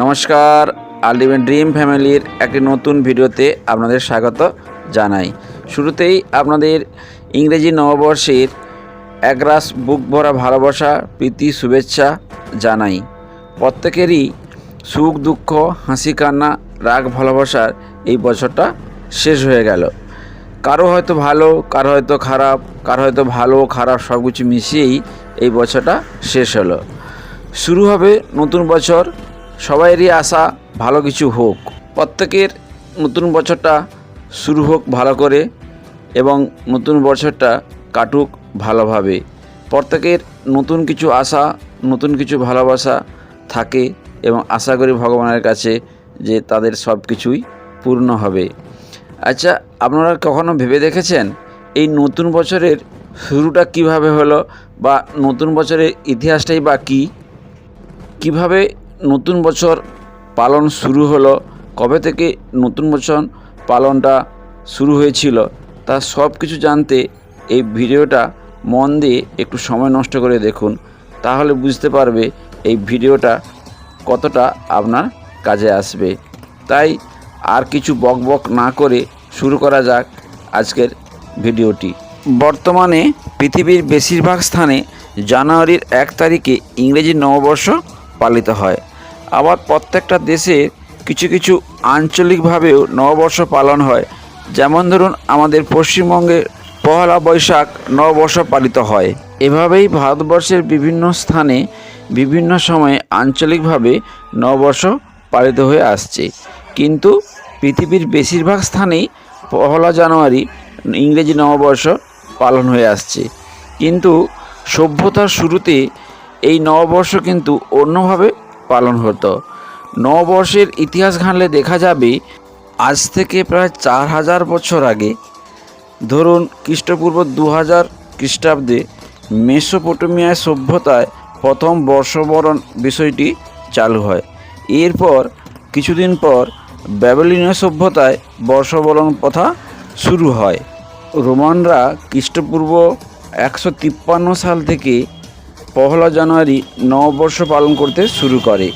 নমস্কার ultimate dream ফ্যামিলির একটি নতুন ভিডিওতে আপনাদের স্বাগত জানাই। শুরুতেই আপনাদের ইংরেজি নববর্ষের একরাশ বুক ভরা ভালোবাসা, প্রীতি, শুভেচ্ছা জানাই। প্রত্যেকেরই সুখ, দুঃখ, হাসি, কান্না, রাগ ভালোবাসার এই বছরটা শেষ হয়ে গেল। কারও হয়তো ভালো, কারও হয়তো খারাপ, কারও হয়তো ভালো, খারাপ সব কিছু মিশিয়েই এই বছরটা শেষ হলো। শুরু হবে নতুন বছর সবাইয়েরই আশা ভালো কিছু হোক। প্রত্যেকের নতুন বছরটা শুরু হোক ভালো করে এবং নতুন বছরটা কাটুক ভালোভাবে। প্রত্যেকের নতুন কিছু আশা, নতুন কিছু ভালোবাসা থাকে এবং আশা করি ভগবানের কাছে যে তাদের সব কিছুই পূর্ণ হবে। আচ্ছা আপনারা কখনো ভেবে দেখেছেন এই নতুন বছরের শুরুটা কীভাবে হলো বা নতুন বছরের ইতিহাসটাই বা কী? কীভাবে নতুন বছর পালন শুরু হলো। কবে থেকে নতুন বছর পালনটা শুরু হয়েছিল তা সব কিছু জানতে এই ভিডিওটা মন দিয়ে একটু সময় নষ্ট করে দেখুন। তাহলে বুঝতে পারবে এই ভিডিওটা কতটা আপনার কাজে আসবে। তাই আর কিছু বক বক না করে শুরু করা যাক আজকের ভিডিওটি। বর্তমানে পৃথিবীর বেশিরভাগ স্থানে জানুয়ারির এক তারিখে ইংরেজি নববর্ষ পালিত হয়। আবার প্রত্যেকটা দেশে কিছু কিছু আঞ্চলিকভাবেও নববর্ষ পালন হয়। যেমন ধরুন, আমাদের পশ্চিমবঙ্গে পহেলা বৈশাখ নববর্ষ পালিত হয়। এভাবেই ভারতবর্ষের বিভিন্ন স্থানে বিভিন্ন সময়ে আঞ্চলিকভাবে নববর্ষ পালিত হয়ে আসছে। কিন্তু পৃথিবীর বেশিরভাগ স্থানেই পহেলা জানুয়ারি ইংরেজি নববর্ষ পালন হয়ে আসছে। কিন্তু সভ্যতার শুরুতে এই নববর্ষ কিন্তু অন্যভাবে পালন হতো। নববর্ষের ইতিহাস ঘাঁটলে দেখা যাবে, আজ থেকে প্রায় চার হাজার বছর আগে, ধরুন খ্রিস্টপূর্ব দু হাজার খ্রিস্টাব্দে মেসোপটেমিয়ায় সভ্যতায় প্রথম বর্ষবরণ বিষয়টি চালু হয়। এরপর কিছুদিন পর ব্যাবিলনীয় সভ্যতায় বর্ষবরণ প্রথা শুরু হয়। রোমানরা খ্রিস্টপূর্ব একশো তিপ্পান্ন সাল থেকে পহলা জানুয়ারি নববর্ষ পালন করতে শুরু করে।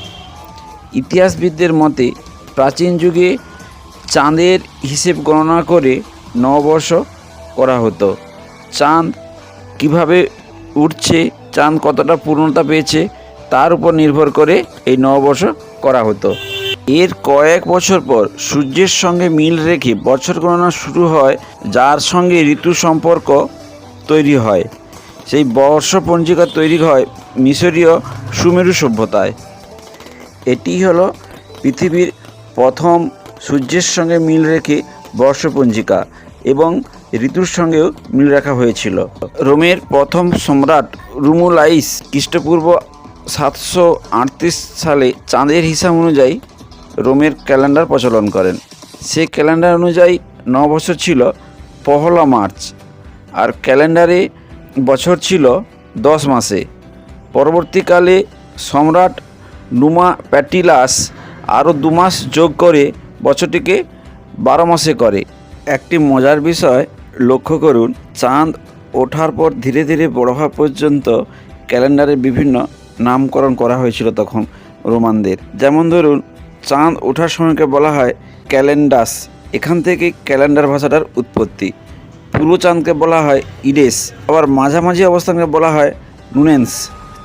ইতিহাসবিদদের মতে, প্রাচীন যুগে চাঁদের হিসেব গণনা করে নববর্ষ করা হতো। চাঁদ কীভাবে উঠছে চাঁদ কতটা পূর্ণতা পেয়েছে, তার উপর নির্ভর করে এই নববর্ষ করা হতো। এর কয়েক বছর পর সূর্যের সঙ্গে মিল রেখে বছর গণনা শুরু হয়, যার সঙ্গে ঋতু সম্পর্ক তৈরি হয়। সেই বর্ষ পঞ্জিকা তৈরি হয় মিশরীয় সুমেরু সভ্যতায়। এটি হলো পৃথিবীর প্রথম সূর্যের সঙ্গে মিল রেখে বর্ষপঞ্জিকা এবং ঋতুর সঙ্গেও মিল রাখা হয়েছিল। রোমের প্রথম সম্রাট রুমুলাইস খ্রিস্টপূর্ব সাতশো আটত্রিশ সালে চাঁদের হিসাব অনুযায়ী রোমের ক্যালেন্ডার প্রচলন করেন। সেই ক্যালেন্ডার অনুযায়ী নববছর ছিল পহলা মার্চ। আর ক্যালেন্ডারে বছর ছিল দশ মাসে। পরবর্তীকালে সম্রাট নুমা প্যাটিলাস আরও দু মাস যোগ করে বছরটিকে বারো মাসে করে। একটি মজার বিষয় লক্ষ্য করুন, চাঁদ ওঠার পর ধীরে ধীরে বড় হওয়া পর্যন্ত ক্যালেন্ডারে বিভিন্ন নামকরণ করা হয়েছিল তখন রোমানদের। যেমন ধরুন, চাঁদ ওঠার সময়কে বলা হয় ক্যালেন্ডাস। এখান থেকে ক্যালেন্ডার ভাষাটার উৎপত্তি। পূর্ব চাঁদকে বলা হয় ইডেস। আবার মাঝামাঝি অবস্থানকে বলা হয় নুনেন্স।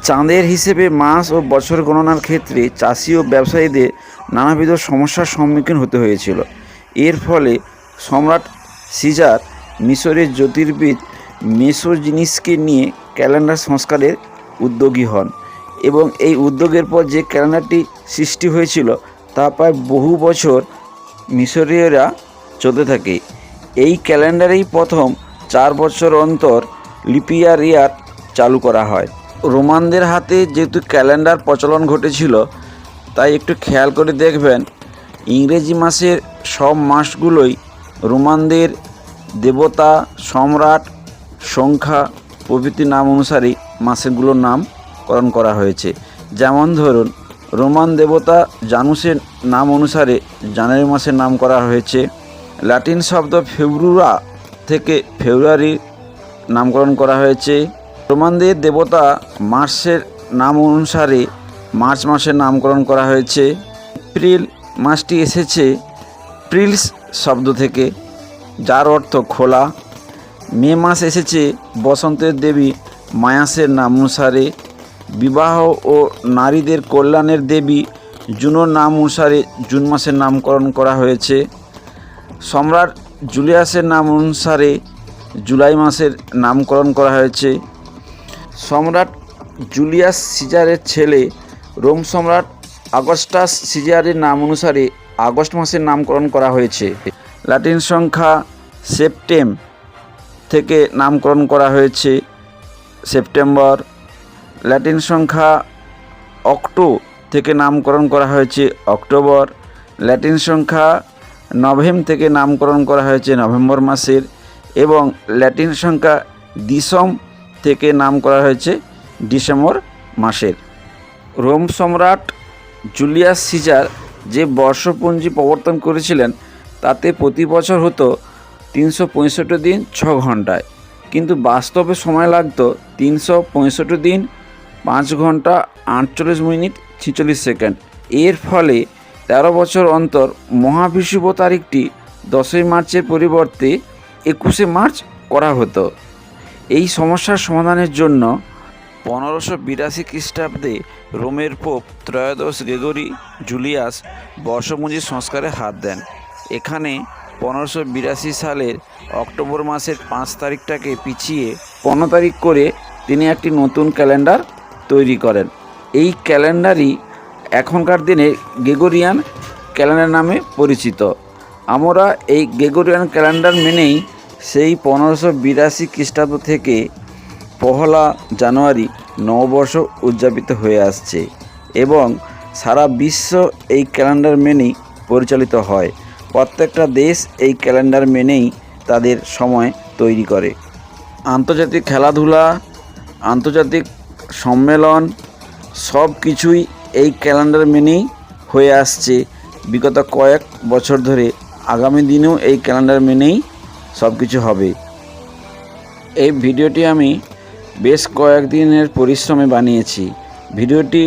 চাঁদের হিসেবে মাস ও বছর গণনার ক্ষেত্রে চাষি ও ব্যবসায়ীদের নানাবিধ সমস্যার সম্মুখীন হতে হয়েছিল। এর ফলে সম্রাট সিজার মিশরের জ্যোতির্বিদ মেসোজিনিসকে নিয়ে ক্যালেন্ডার সংস্কারের উদ্যোগী হন এবং এই উদ্যোগের পর যে ক্যালেন্ডারটি সৃষ্টি হয়েছিল তা প্রায় বহু বছর মিশরীয়রা চলতে থাকে। এই ক্যালেন্ডারেই প্রথম চার বছর অন্তর লিপিয়ার ইয়ার চালু করা হয়। রোমানদের হাতে যেহেতু ক্যালেন্ডার প্রচলন ঘটেছিল, তাই একটু খেয়াল করে দেখবেন, ইংরেজি মাসের সব মাসগুলোই রোমানদের দেবতা, সম্রাট, সংখ্যা, প্রভৃতি নাম অনুসারে মাসেগুলোর নামকরণ করা হয়েছে। যেমন ধরুন, রোমান দেবতা জানুসের নাম অনুসারে জানুয়ারি মাসের নাম করা হয়েছে। ল্যাটিন শব্দ ফেব্রুয়া থেকে ফেব্রুয়ারি নামকরণ করা হয়েছে। রোমানদের দেবতা মার্সের নাম অনুসারে মার্চ মাসের নামকরণ করা হয়েছে। এপ্রিল মাসটি এসেছে প্রিলস শব্দ থেকে, যার অর্থ খোলা। মে মাস এসেছে বসন্তের দেবী মায়াসের নাম অনুসারে। বিবাহ ও নারীদের কল্যাণের দেবী জুনোর নাম অনুসারে জুন মাসের নামকরণ করা হয়েছে। সম্রাট জুলিয়াসের নাম অনুসারে জুলাই মাসের নামকরণ করা হয়েছে। সম্রাট জুলিয়াস সিজারের ছেলে রোম সম্রাট আগস্টাস সিজারের নাম অনুসারে আগস্ট মাসের নামকরণ করা হয়েছে। লাতিন সংখ্যা সেপ্টেম থেকে নামকরণ করা হয়েছে সেপ্টেম্বর। ল্যাটিন সংখ্যা অক্টো থেকে নামকরণ করা হয়েছে অক্টোবর। ল্যাটিন সংখ্যা নভেম থেকে নামকরণ করা হয়েছে নভেম্বর মাসের এবং ল্যাটিন সংখ্যা দিসম থেকে নাম করা হয়েছে ডিসেম্বর মাসের। রোম সম্রাট জুলিয়াস সিজার যে বর্ষপঞ্জি প্রবর্তন করেছিলেন, তাতে প্রতি বছর হতো তিনশো পঁয়ষট্টি দিন ছ ঘন্টায় কিন্তু বাস্তবে সময় লাগত তিনশো পঁয়ষট্টি দিন পাঁচ ঘণ্টা আটচল্লিশ মিনিট ছিচল্লিশ সেকেন্ড। এর ফলে তেরো বছর অন্তর মহাবিষুব তারিখটি দশই মার্চের পরিবর্তে একুশে মার্চ করা হতো। এই সমস্যার সমাধানের জন্য পনেরোশো বিরাশি খ্রিস্টাব্দে রোমের পোপ ত্রয়োদশ গ্রেগরি জুলিয়াস বর্ষপুঞ্জি সংস্কারে হাত দেন। এখানে পনেরোশো বিরাশি সালের অক্টোবর মাসের পাঁচ তারিখটাকে পিছিয়ে পনেরো তারিখ করে তিনি একটি নতুন ক্যালেন্ডার তৈরি করেন। এই ক্যালেন্ডারই এখনকার দিনে গ্রেগরিয়ান ক্যালেন্ডার নামে পরিচিত। আমরা এই গ্রেগরিয়ান ক্যালেন্ডার মেনেই সেই পনেরোশো বিরাশি খ্রিস্টাব্দ থেকে পহলা জানুয়ারি নববর্ষ উদযাপিত হয়ে আসছে এবং সারা বিশ্ব এই ক্যালেন্ডার মেনেই পরিচালিত হয়। প্রত্যেকটা দেশ এই ক্যালেন্ডার মেনেই তাদের সময় তৈরি করে। আন্তর্জাতিক খেলাধুলা, আন্তর্জাতিক সম্মেলন সব কিছুই এই ক্যালেন্ডার মেনেই হয়ে আসছে। বিগত কয়েক বছর ধরে আগামী দিনেও এই ক্যালেন্ডার মেনেই সব কিছু হবে। এই ভিডিওটি আমি বেশ কয়েকদিনের পরিশ্রমে বানিয়েছি। ভিডিওটি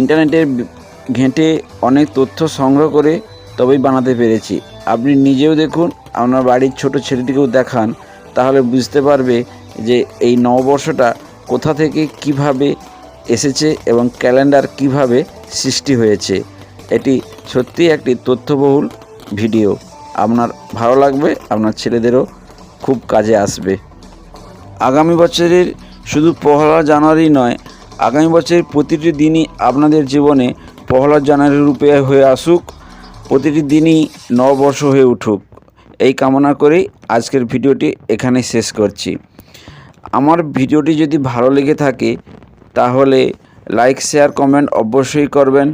ইন্টারনেটের ঘেঁটে অনেক তথ্য সংগ্রহ করে তবেই বানাতে পেরেছি। আপনি নিজেও দেখুন, আপনার বাড়ির ছোট ছেলেটিকেও দেখান, তাহলে বুঝতে পারবে যে এই নববর্ষটা কোথা থেকে কীভাবে এসেছে এবং ক্যালেন্ডার কীভাবে সৃষ্টি হয়েছে, এটি সত্যিই একটি তথ্যবহুল ভিডিও। আপনার ভালো লাগবে, আপনার ছেলেদেরও খুব কাজে আসবে। আগামী বছরের শুধু পহলা জানুয়ারি নয়, আগামী বছরের প্রতিটি দিনই আপনাদের জীবনে পহলা জানুয়ারি রূপে হয়ে আসুক, প্রতিটি দিনই নববর্ষ হয়ে উঠুক। এই কামনা করেই আজকের ভিডিওটি এখানে শেষ করছি। আমার ভিডিওটি যদি ভালো লেগে থাকে তাহলে লাইক শেয়ার কমেন্ট অবশ্যই করবেন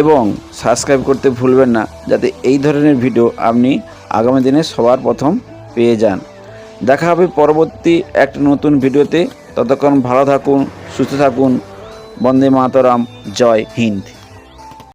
এবং সাবস্ক্রাইব করতে ভুলবেন না, যাতে এই ধরনের ভিডিও আপনি আগামী দিনে সবার প্রথম পেয়ে যান। দেখা হবে পরবর্তী একটা নতুন ভিডিওতে ততক্ষণ ভালো থাকুন, সুস্থ থাকুন। বন্দে মাতরাম, জয় হিন্দ।